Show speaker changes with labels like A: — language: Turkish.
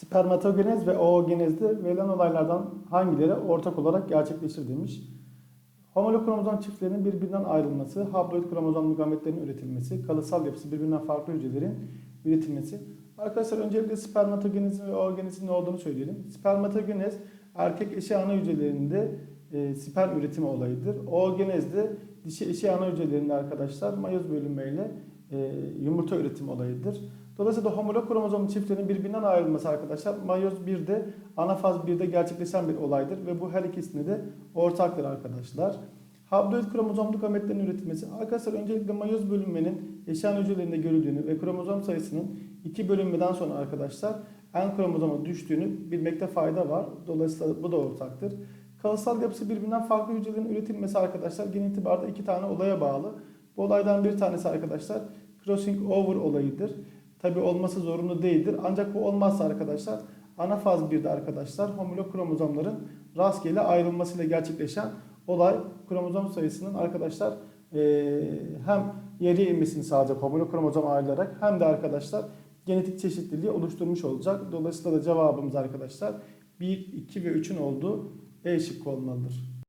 A: Spermatogenez ve oogenezde verilen olaylardan hangileri ortak olarak gerçekleşir demiş. Homolog kromozom çiftlerinin birbirinden ayrılması, haploid kromozomlu gametlerin üretilmesi, kalısal yapısı birbirinden farklı hücrelerin üretilmesi. Arkadaşlar öncelikle spermatogenezin ve oogenezin ne olduğunu söyleyelim. Spermatogenez erkek eşi ana hücrelerinde e, sperm üretimi olayıdır. Oogenez de dişi eşi ana hücrelerinde arkadaşlar mayoz bölünmeyle e, yumurta üretimi olayıdır. Dolayısıyla homolog kromozom çiftlerinin birbirinden ayrılması arkadaşlar mayoz 1'de anafaz 1'de gerçekleşen bir olaydır ve bu her ikisinde de ortaktır arkadaşlar. Haploid kromozomlu gametlerin üretilmesi. Arkadaşlar öncelikle mayoz bölünmenin eşyan hücrelerinde görüldüğünü ve kromozom sayısının iki bölünmeden sonra arkadaşlar en kromozoma düştüğünü bilmekte fayda var. Dolayısıyla bu da ortaktır. Kalıtsal yapısı birbirinden farklı hücrelerin üretilmesi arkadaşlar genel itibarda iki tane olaya bağlı. Bu olaydan bir tanesi arkadaşlar crossing over olayıdır. Tabi olması zorunlu değildir. Ancak bu olmazsa arkadaşlar ana faz 1'de arkadaşlar homolog kromozomların rastgele ayrılmasıyla gerçekleşen olay kromozom sayısının arkadaşlar eee, hem yarıya inmesini sağlayacak homolog kromozom ayrılarak hem de arkadaşlar genetik çeşitliliği oluşturmuş olacak. Dolayısıyla da cevabımız arkadaşlar 1, 2 ve 3'ün olduğu E şıkkı olmalıdır.